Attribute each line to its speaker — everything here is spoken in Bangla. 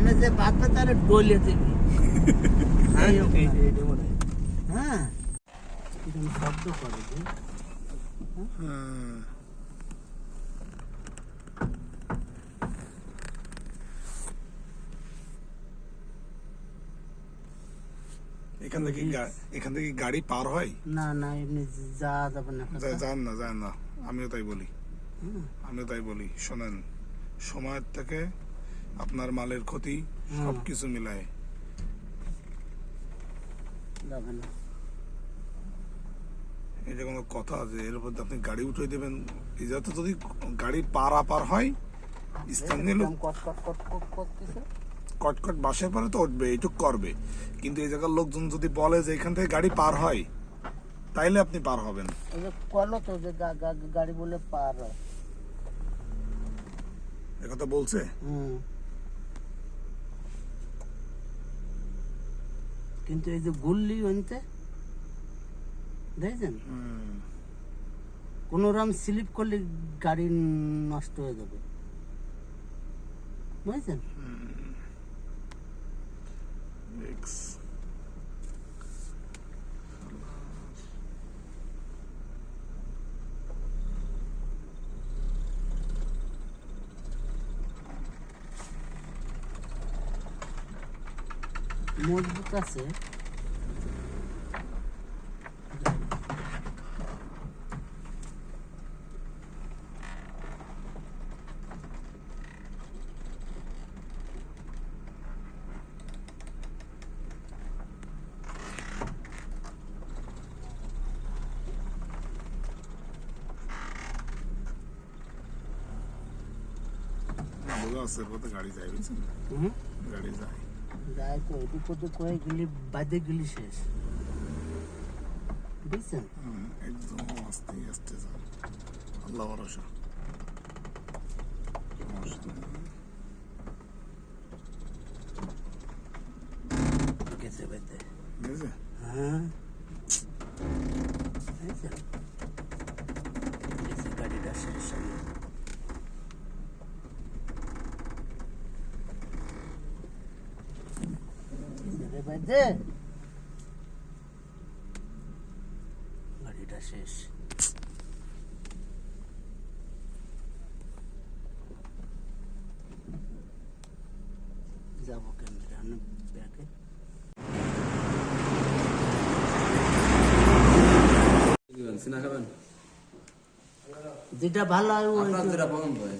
Speaker 1: সামনে যে বাঁধবে তাহলে ডলে দিবি।
Speaker 2: হ্যাঁ,
Speaker 1: শব্দ করে
Speaker 3: হ্যাঁ। এখান থেকে গা- এখান থেকে গাড়ি পার হয়?
Speaker 1: না না এমনি যা যাবে না।
Speaker 3: যান না যান না। আমিও তাই বলি।
Speaker 1: হুম।
Speaker 3: আমিও তাই বলি। শোনেন সময়ের থেকে আপনার মালের ক্ষতি সবকিছু মিলায়। এটা কোনো কথা আছে এর উপর আপনি গাড়ি উঠে দেবেন এই যাতে যদি গাড়ি পারাপার হয় স্থানীয় লোক কটকট বাসের পরে তো উঠবে এইটুক করবে। কিন্তু এই জায়গার লোকজন যদি বলে যে এখান থেকে গাড়ি পার হয় তাইলে আপনি পার হবেন।
Speaker 1: কলো তো যে গাড়ি বলে পার হয়।
Speaker 3: একথা বলছে?
Speaker 1: হুম। কিন্তু এই যে গুল্লি হইতে দেখছেন? কোন রকম স্লিপ করলে গাড়ি নষ্ট হয়ে যাবে। বুঝছেন? মজবুত আছে
Speaker 3: বোঝা যাচ্ছে এর পথে গাড়ি যায় বুঝছেন
Speaker 1: হুম
Speaker 3: গাড়ি যায়
Speaker 1: যাই তো এদিক ওদিক করে গেলি বাদে গেলি শেষ বুঝছেন
Speaker 3: হুম, একদম আস্তে আস্তে যান আল্লাহ ভরসা সমস্যা নেই।
Speaker 1: গেছে বেঁধে
Speaker 3: বুঝেছে
Speaker 1: হ্যাঁ বুঝছেন গেছে গাড়িটা শেষ রে বেঁধে গাড়িটা শেষ। যাব কেন্দ্রে আমি ব্যাগে। যেটা ভালো হয় ওই
Speaker 2: যেটা পছন্দ হয়।